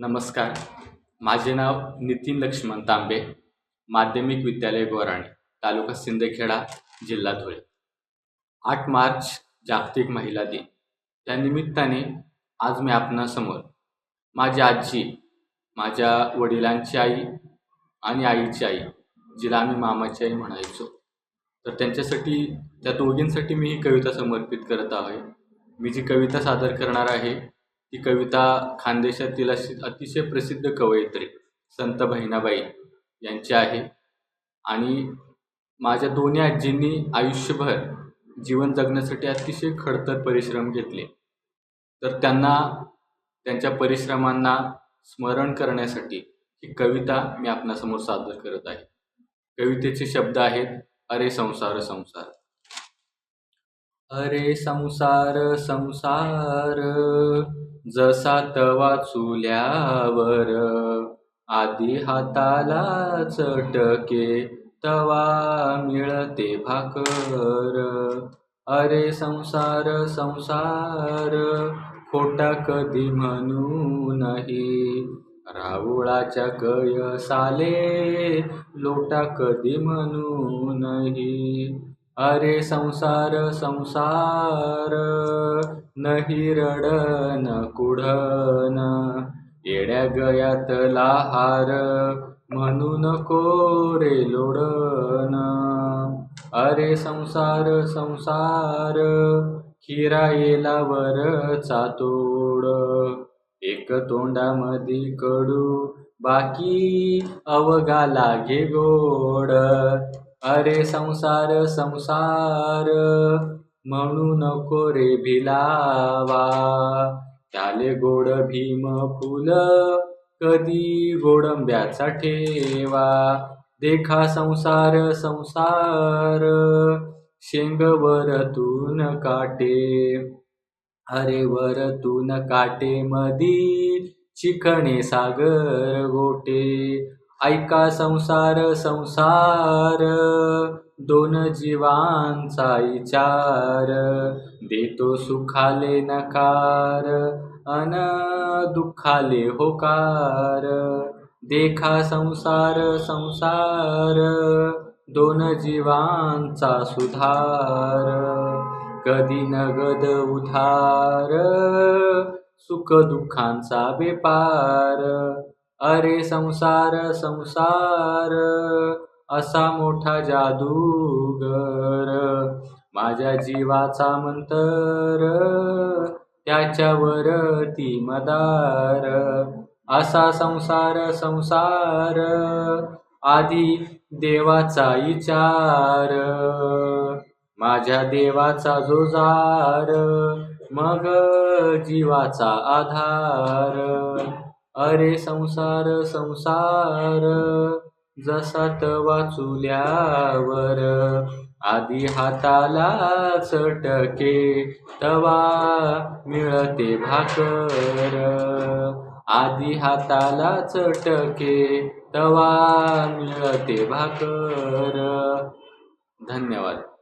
नमस्कार. माझे नाव नितीन लक्ष्मण तांबे माध्यमिक विद्यालय गोराणे तालुका सिंदखेडा जिल्हा धुळे. आठ मार्च जागतिक महिला दिन. त्या निमित्ताने आज मी आपणासमोर माझी आजी माझ्या वडिलांची आई आणि आईची आई जिला आम्ही मामाची आई म्हणायचो. तर त्यांच्यासाठी त्या दोघींसाठी मी ही कविता समर्पित करत आहे. मी जी कविता सादर करणार आहे ती कविता खानदेशातील अशी अतिशय प्रसिद्ध कवयित्री संत बहिणाबाई यांची आहे. आणि माझ्या दोन्ही आजींनी आयुष्यभर जीवन जगण्यासाठी अतिशय खडतर परिश्रम घेतले. तर त्यांना त्यांच्या परिश्रमांना स्मरण करण्यासाठी ही कविता मी आपणासमोर सादर करत आहे. कवितेचे शब्द आहेत अरे संसार संसार. अरे संसार संसार. जसा तवा चुल्यावर आधी हाताला चटके तवा मिळते भाकर. अरे संसार संसार खोटा कधी म्हणू नाही. राहुळाच्या कयसाले लोटा कधी म्हणू नाही. अरे संसार संसार नाही रडन कुढन. येड्या गयातला हार म्हणू नको रे लोडन. अरे संसार संसार खिरा येला वरचा तोड एक तोंडामधी कडू बाकी अवगा लागे गोड. अरे संसार संसार म्हणू नको रे भिलावा. त्याले गोड भीम फुल कधी गोडंब्याचा ठेवा. देखा संसार संसार शेंग वरतून काटे. अरे वरतून काटे मधी चिकणे सागर गोटे. ऐका संसार संसार. दोन जीवांचा विचार. देतो सुखाले नकार अन दुःखाले होकार. देखा संसार संसार. दोन जीवांचा सुधार. कधी नगद उधार. सुख दुःखांचा व्यापार अरे संसार संसार असा मोठा जादूगर. माझ्या जीवाचा मंतर त्याच्यावर ती मदार. असा संसार संसार आधी देवाचा विचार. माझ्या देवाचा जोजार मग जीवाचा आधार. अरे संसार संसार जसा वाचुल्यावर. आधी हाताला चटके तवा मिळते भाकर. आधी हाताला चटके तवा मिळते भाकर. धन्यवाद.